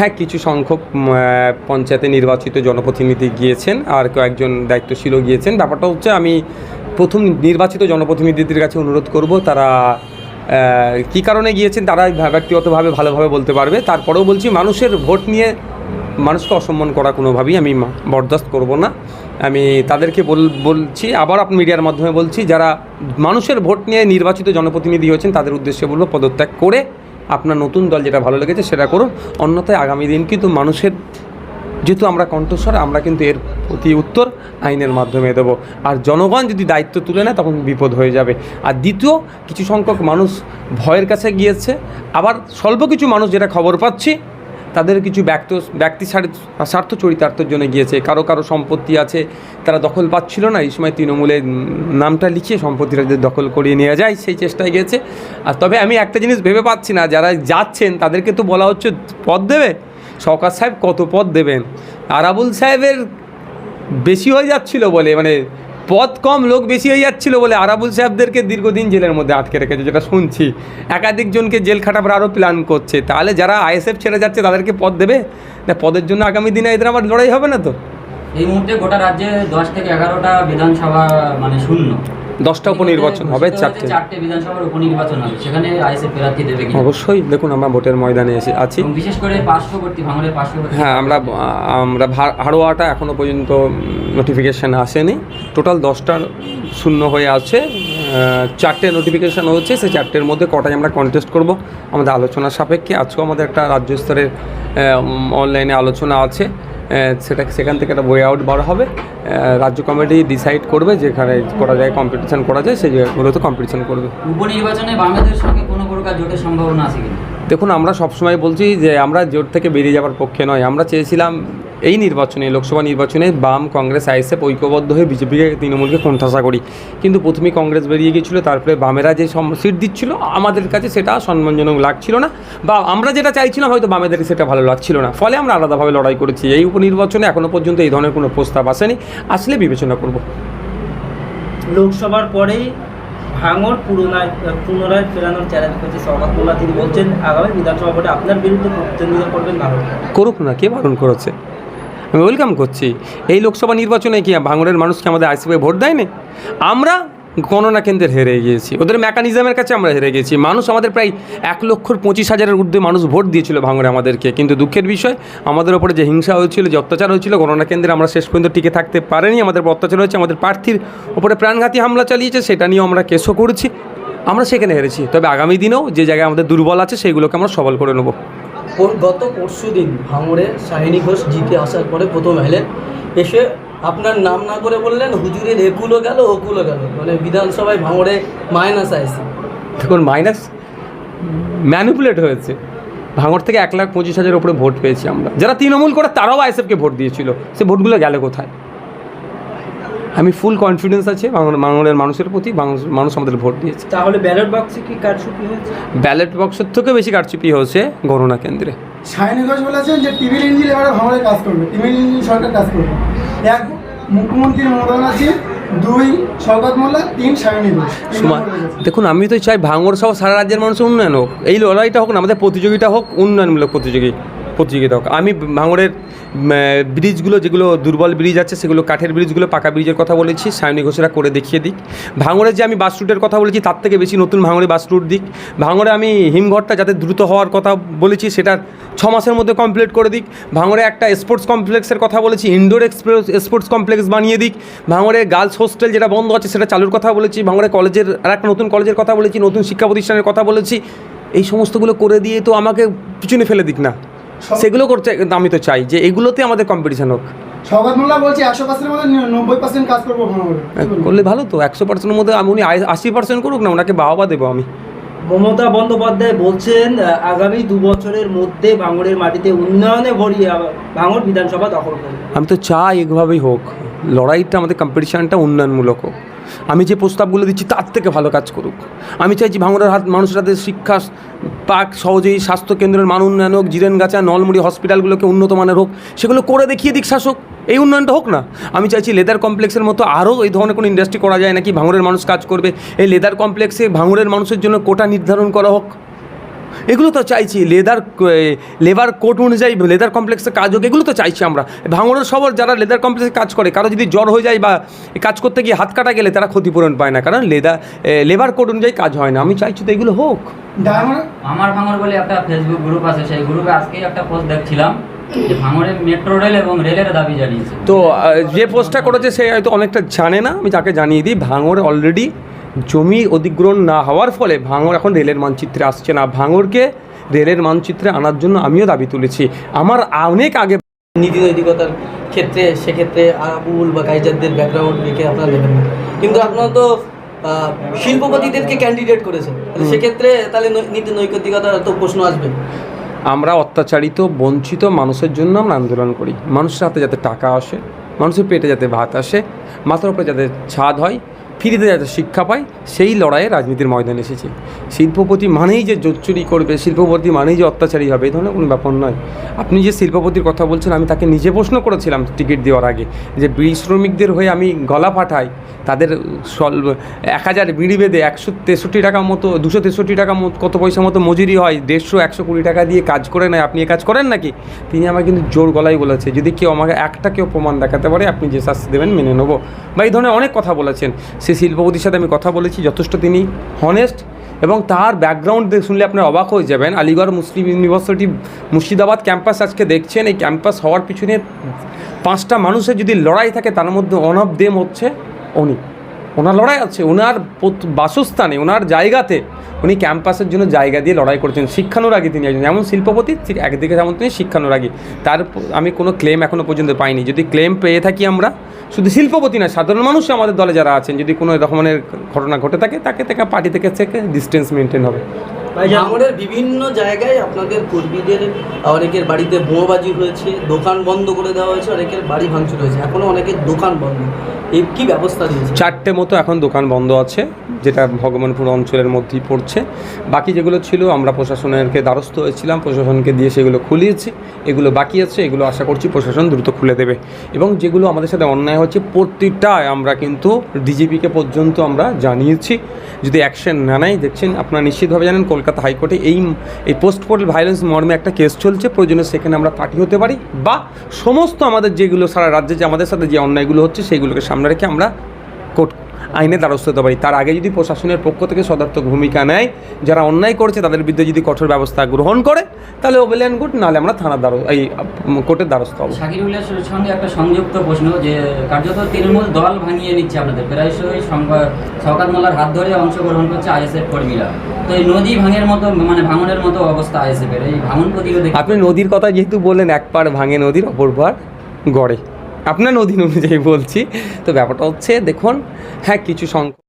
হ্যাঁ কিছু সংখ্যক পঞ্চায়েতে নির্বাচিত জনপ্রতিনিধি গিয়েছেন আর কয়েকজন দায়িত্বশীলও গিয়েছেন। ব্যাপারটা হচ্ছে আমি প্রথম নির্বাচিত জনপ্রতিনিধিদের কাছে অনুরোধ করব, তারা কী কারণে গিয়েছেন তারা ব্যক্তিগতভাবে, ভালোভাবে বলতে পারবে। তারপরেও বলছি, মানুষের ভোট নিয়ে মানুষকে অসম্মান করা কোনোভাবেই আমি বরদাস্ত করব না। আমি তাদেরকে বল, বলছি, আবার আপনি মিডিয়ার মাধ্যমে বলছি, যারা মানুষের ভোট নিয়ে নির্বাচিত জনপ্রতিনিধি হয়েছেন, তাদের উদ্দেশ্যে বলব পদত্যাগ করে আপনার নতুন দল যেটা ভালো লেগেছে সেটা করুন। অন্যথায় আগামী দিন কিন্তু মানুষের, যেহেতু আমরা কণ্ঠস্বর, আমরা কিন্তু এর প্রতি উত্তর আইনের মাধ্যমে দেবো। আর জনগণ যদি দায়িত্ব তুলে নেয়, তখন বিপদ হয়ে যাবে। আর দ্বিতীয়, কিছু সংখ্যক মানুষ ভয়ের কাছে গিয়েছে। আবার স্বল্প কিছু মানুষ যেটা খবর পাচ্ছি তাদের কিছু ব্যক্ত ব্যক্তি স্বার্থ- চরিতার্থের জন্য গিয়েছে। কারও কারও সম্পত্তি আছে তারা দখল পাচ্ছিল না। এই সময় তৃণমূলে উম, নামটা লিখিয়ে সম্পত্তিটা যদি দখল করিয়ে নেওয়া যায় সেই চেষ্টায় গিয়েছে। আর তবে আমি একটা জিনিস ভেবে পাচ্ছি না যারা যাচ্ছেন তাদেরকে তো বলা হচ্ছে পদ দেবে। সরকার সাহেব কত পদ দেবেন? আরাবুল সাহেবের বেশি হয়ে যাচ্ছিল বলে মানে পদ কম লোক বেশি হয়ে যাচ্ছিল বলে আরাবুল সাহেবদেরকে দীর্ঘদিন জেলের মধ্যে আটকে রেখেছে, যেটা শুনছি। একাধিক জনকে জেল খাটাবার আরও প্ল্যান করছে। তাহলে যারা আইএসএফ ছেড়ে যাচ্ছে, তাদেরকে পদ দেবে? না, পদের জন্য আগামী দিনে এদের আবার লড়াই হবে না তো? এই মুহূর্তে গোটা রাজ্যে দশ থেকে এগারোটা বিধানসভা মানে শূন্য। দশটা উপনির্বাচন হবে চারটে। চারটে বিধানসভার উপনির্বাচন হবে সেখানে আইএসএফ প্রার্থী দেবে কি? অবশ্যই দেখুন আমরা ভোটের ময়দানে এসে আছি। বিশেষ করে পার্শ্ববর্তী পার্শ্ববর্তী হ্যাঁ আমরা আমরা হাড়োয়াটা এখনও পর্যন্ত নোটিফিকেশান আসেনি। টোটাল দশটার শূন্য হয়ে আছে। চারটে নোটিফিকেশান হচ্ছে সেই চারটের মধ্যে কটাই আমরা কন্টেস্ট করব আমাদের আলোচনার সাপেক্ষে। আজকেও আমাদের একটা রাজ্য স্তরের অনলাইনে আলোচনা আছে। সেটা সেখান থেকে একটা বই আউট বার হবে। রাজ্য কমিটি ডিসাইড করবে যেখানে করা যায় কম্পিটিশান করা যায় সেই জায়গাগুলোতে কম্পিটিশান করবে। উপনির্বাচনে বাংলাদেশের সঙ্গে কোনো প্রকার জোটের সম্ভাবনা আছে দেখুন আমরা সবসময় বলছি যে আমরা জোট থেকে বেরিয়ে যাওয়ার পক্ষে নয়। আমরা চেয়েছিলাম এই নির্বাচনে লোকসভা নির্বাচনে বাম কংগ্রেস আইএসএফ ঐক্যবদ্ধ হয়ে বিজেপিকে তৃণমূলকে কোণঠাসা করি। কিন্তু প্রথমেই কংগ্রেস বেরিয়ে গিয়েছিল তারপরে বামেরা যে সিট দিচ্ছিল আমাদের কাছে সেটা সম্মানজনক লাগছিল না। বা আমরা যেটা চাইছিলাম হয়তো বামেদের সেটা ভালো লাগছিল না। ফলে আমরা আলাদাভাবে লড়াই করেছি। এই উপনির্বাচনে এখনও পর্যন্ত এই ধরনের কোনো প্রস্তাব আসেনি। আসলে বিবেচনা করব। লোকসভার পরেই ভাঙর পুনরায় পুনরায় ফেরানোর চ্যালেঞ্জ করেছে সরকার মোল্লা। তিনি বলছেন আগামী বিধানসভা ভোটে আপনার বিরুদ্ধে প্রতিদ্বন্দ্বিতা করবেন ভারত করুক না কে বারণ করেছে? আমি ওয়েলকাম করছি। এই লোকসভা নির্বাচনে কি ভাঙড়ের মানুষকে আমাদের আইসিপি ভোট দেয়নি? আমরা গণনা কেন্দ্রে হেরে গিয়েছি। ওদের মেকানিজমের কাছে আমরা হেরে গেছি মানুষ আমাদের প্রায় এক লক্ষর পঁচিশ হাজারের ঊর্ধ্বে মানুষ ভোট দিয়েছিল ভাঙড়ে আমাদেরকে। কিন্তু দুঃখের বিষয়, আমাদের ওপরে যে হিংসা হয়েছিল, যে অত্যাচার হয়েছিল, গণনা কেন্দ্রে আমরা শেষ পর্যন্ত টিকে থাকতে পারিনি। আমাদের অত্যাচার হয়েছে, আমাদের প্রার্থীর ওপরে প্রাণঘাতী হামলা চালিয়েছে, সেটা নিয়েও আমরা কেসও করেছি। আমরা সেখানে হেরেছি। তবে আগামী দিনেও যে জায়গায় আমাদের দুর্বল আছে সেইগুলোকে আমরা সবল করে নেব। গত পরশু দিন ভাঙড়ে শাহিনী ঘোষ জিতে আসার পরে প্রথম এলেন এসে আপনার নাম না করে বললেন, হুজুরের একুলও গেল ওকুলও গেল। মানে বিধানসভায় ভাঙড়ে মাইনাস আইসি। দেখুন, মাইনাস ম্যানিপুলেট হয়েছে। ভাঙড় থেকে এক লাখ পঁচিশ হাজার উপরে ভোট পেয়েছি আমরা। যারা তৃণমূল করে তারাও আইএসএফকে ভোট দিয়েছিল। সে ভোটগুলো গেলে কোথায়? আমি ফুল কনফিডেন্স আছে বাংলা বাংলার মানুষের প্রতি মানুষ আমাদের ভোট দিয়েছে। তাহলে ব্যালট বক্সে কি কারচুপি হয়েছে? ব্যালট বক্সের থেকেও বেশি কারচুপি হয়েছে গণনা কেন্দ্রে। সায়নী ঘোষ বলেছেন যে টিভির ইঞ্জিন এবারে ভাঙড়ে কাজ করবে। টিভির ইঞ্জিন সরকার কাজ করবে। এক মুখ্যমন্ত্রী মমতা ব্যানার্জি। দুই শওকত মোল্লা। তিন সায়নী ঘোষ। সময় দেখুন আমি তো চাই ভাঙড় সহ সারা রাজ্যের মানুষের উন্নয়ন হোক। এই লড়াইটা হোক না আমাদের প্রতিযোগিতা হোক উন্নয়নমূলক প্রতিযোগী। প্রতিযোগিতা হোক। আমি ভাঙড়ের ব্রিজগুলো যেগুলো দুর্বল ব্রিজ আছে, সেগুলো কাঠের ব্রিজগুলো, পাকা ব্রিজের কথা বলেছি, সায়নী ঘোষেরা করে দেখিয়ে দিক। ভাঙড়ের যে আমি বাস রুটের কথা বলেছি, তার থেকে বেশি নতুন ভাঙড়ে বাস রুট দিক। ভাঙড়ে আমি হিমঘরটা যাতে দ্রুত হওয়ার কথা বলেছি, সেটা ছ মাসের মধ্যে কমপ্লিট করে দিক। ভাঙড়ে একটা স্পোর্টস কমপ্লেক্সের কথা বলেছি ইনডোর এক্সপ্রেস স্পোর্টস কমপ্লেক্স বানিয়ে দিক। ভাঙড়ে গার্লস হোস্টেল যেটা বন্ধ আছে, সেটা চালুর কথা বলেছি। ভাঙড়ে কলেজের, আর একটা নতুন কলেজের কথা বলেছি, নতুন শিক্ষা প্রতিষ্ঠানের কথা বলেছি। এই সমস্তগুলো করে দিয়ে তো আমাকে পিছনে ফেলে দিক না। সেগুলো করতে আমি তো চাই যে এগুলোতে আমাদের কম্পিটিশন হোক। শওকত মোল্লা বলছে একশো পার্সেন্টের মধ্যে নব্বই পার্সেন্ট কাজ করব ভাঙড়ে কি বলবেন? করলে ভালো তো একশো পার্সেন্টের মধ্যে আমি উনি আশি পার্সেন্ট করুক না ওনাকে বাহবা দেবো আমি। মমতা বন্দ্যোপাধ্যায় বলছেন আগামী দু বছরের মধ্যে ভাঙড়ের মাটিতে উন্নয়নে ভরিয়ে ভাঙড় বিধানসভা দখল করবে। আমি তো চাই এভাবেই হোক। লড়াইটা আমাদের কম্পিটিশানটা উন্নয়নমূলক হোক। আমি যে প্রস্তাবগুলো দিচ্ছি তার থেকে ভালো কাজ করুক। আমি চাইছি ভাঙড়ের হাত মানুষের হাতে শিক্ষা, পাক, সহজেই স্বাস্থ্যকেন্দ্রের মান উন্নয়ন হোক, জিরেনগাছা, নলমুড়ি হসপিটালগুলোকে উন্নত মানের হোক, সেগুলো করে দেখিয়ে দিক শাসক। এই উন্নয়নটা হোক না। আমি চাইছি লেদার কমপ্লেক্সের মতো আরও এই ধরনের কোনো ইন্ডাস্ট্রি করা যায় নাকি ভাঙড়ের মানুষ কাজ করবে। এই লেদার কমপ্লেক্সে ভাঙড়ের মানুষের জন্য কোটা নির্ধারণ করা হোক। এগুলো তো চাইছি লেদার লেবার কোট অনুযায়ী লেদার কমপ্লেক্সে কাজ হোক এগুলো তো চাইছি আমরা। ভাঙড়ের সবার যারা লেদার কমপ্লেক্সে কাজ করে কারও যদি জ্বর হয়ে যায় বা কাজ করতে গিয়ে হাত কাটা গেলে তারা ক্ষতিপূরণ পায় না কারণ লেদার লেবার কোর্ট অনুযায়ী কাজ হয় না। আমি চাইছি তো এগুলো হোক। আমার ভাঙর বলে একটা ফেসবুক গ্রুপ আছে সেই গ্রুপে আজকেই একটা পোস্ট দেখছিলাম মেট্রো রেল এবং রেলের দাবি জানিয়েছে। তো যে পোস্টটা করেছে সে হয়তো অনেকটা জানে না আমি তাকে জানিয়ে দিই ভাঙড়ে অলরেডি জমি অধিগ্রহণ না হওয়ার ফলে ভাঙর এখন রেলের মানচিত্রে আসছে না। ভাঙরকে রেলের মানচিত্রে আনার জন্য আমিও দাবি তুলেছি। আমার অনেক আগে নীতি নৈতিকতার ক্ষেত্রে সেক্ষেত্রে আবুল বা কাইজারদের ব্যাকগ্রাউন্ড রেখে আপনারা নেবেন না। কিন্তু আপনারা তো শিল্পপতিদেরকে ক্যান্ডিডেট করেছেন। সেক্ষেত্রে তাহলে নীতি নৈতিকতার তো প্রশ্ন আসবে। আমরা অত্যাচারিত বঞ্চিত মানুষের জন্য আমরা আন্দোলন করি। মানুষের হাতে যাতে টাকা আসে মানুষের পেটে যাতে ভাত আসে মাথার উপরে যাতে ছাদ হয় ফ্রিতে যাতে শিক্ষা পায়, সেই লড়াইয়ে রাজনীতির ময়দানে এসেছে। শিল্পপতি মানেই যে জোচ্চুরি করবে, শিল্পপতি মানেই যে অত্যাচারী হবে এই ধরনের কোনো ব্যাপার নয়। আপনি যে শিল্পপতির কথা বলছেন, আমি তাকে নিজে প্রশ্ন করেছিলাম টিকিট দেওয়ার আগে যে বিড়ি শ্রমিকদের হয়ে আমি গলা পাঠাই তাদের এক হাজার বিড়ি বেঁধে একশো তেষট্টি টাকা মতো, দুশো তেষট্টি টাকা কত পয়সা মতো মজুরি হয়, দেড়শো, একশো কুড়ি টাকা দিয়ে কাজ করে নেয়, আপনি এ কাজ করেন নাকি? তিনি আমাকে কিন্তু জোর গলায় বলেছে, যদি কেউ আমাকে একটা কেউ প্রমাণ দেখাতে পারে, আপনি যে শাস্তি দেবেন, মেনে নেব। বা এই ধরনের অনেক কথা বলেছেন। সেই শিল্পপতির সাথে আমি কথা বলেছি, যথেষ্ট তিনি হনেস্ট এবং তার ব্যাকগ্রাউন্ড শুনলে আপনার অবাক হয়ে যাবেন। Aligarh Muslim University Murshidabad campus আজকে দেখছেন, এই ক্যাম্পাস হওয়ার পিছনে পাঁচটা মানুষের যদি লড়াই থাকে, তার মধ্যে অন অফ দেম হচ্ছে উনি। ওনার লড়াই আছে, ওনার বাসস্থানে, ওনার জায়গাতে উনি ক্যাম্পাসের জন্য জায়গা দিয়ে লড়াই করছেন, শিক্ষানুরাগী তিনি একজন। যেমন শিল্পপতি, ঠিক একদিকে যেমন তিনি শিক্ষানুরাগী। তার আমি কোনো ক্লেম এখনও পর্যন্ত পাইনি। যদি ক্লেম পেয়ে থাকি আমরা, শুধু শিল্পপতি না, সাধারণ মানুষ আমাদের দলে যারা আছেন, যদি কোনো রকমের ঘটনা ঘটে থাকে, তাকে থেকে পার্টি থেকে ডিস্টেন্স মেনটেন হবে। ভাঙড়ের বিভিন্ন জায়গায় আপনাদের কর্মীদের অনেকের বাড়িতে বোমাবাজি হয়েছে দোকান বন্ধ করে দেওয়া হয়েছে অনেকের বাড়ি ভাঙচুর হয়েছে এখনও অনেকের দোকান বন্ধ। এই কী ব্যবস্থা দিয়েছে চারটে মতো এখন দোকান বন্ধ আছে যেটা ভগবানপুর অঞ্চলের মধ্যেই পড়ছে। বাকি যেগুলো ছিল আমরা প্রশাসনেরকে দ্বারস্থ হয়েছিলাম প্রশাসনকে দিয়ে সেগুলো খুলিয়েছি। এগুলো বাকি আছে এগুলো আশা করছি প্রশাসন দ্রুত খুলে দেবে। এবং যেগুলো আমাদের সাথে অন্যায় হচ্ছে প্রতিটায় আমরা কিন্তু ডিজিপিকে পর্যন্ত আমরা জানিয়েছি। যদি অ্যাকশন না নেয় দেখছেন আপনারা নিশ্চিতভাবে জানেন কলকাতা হাইকোর্টে এই এই পোস্ট পোর্টাল ভায়োলেন্স মর্মে একটা কেস চলছে, প্রয়োজনে সেখানে আমরা পার্টি হতে পারি বা সমস্ত আমাদের যেগুলো সারা রাজ্যে যে আমাদের সাথে যে অন্যায়গুলো হচ্ছে সেইগুলোকে সামনে রেখে আমরা কোর্ট আইনে দ্বারস্থ হতে পারি। তার আগে যদি প্রশাসনের পক্ষ থেকে সদার্থক ভূমিকা নেয় যারা অন্যায় করেছে তাদের বিরুদ্ধে যদি কঠোর ব্যবস্থা গ্রহণ করে তাহলে ওবেল অ্যান্ড গুড নাহলে আমরা থানার দ্বার এই কোর্টের দ্বারস্থ হব। শাকিরুলের সঙ্গে একটা সংযুক্ত প্রশ্ন যে কার্যত তৃণমূল দল ভাঙিয়ে নিচ্ছে আপনাদের। প্রায়শই সংবাদ শওকাত মোল্লার হাত ধরে অংশগ্রহণ করছে আইএসএফ কর্মীরা। তো এই নদী ভাঙের মতো মানে ভাঙনের মতো অবস্থা আইএসএফ এর। এই ভাঙন প্রতিরোধে আপনি নদীর কথা যেহেতু বললেন এক পার ভাঙে নদীর অপর পার গড়ে। আপনার নদী অনুযায়ী বলছি। তো ব্যাপারটা হচ্ছে দেখুন হ্যাঁ কিছু সংখ্যক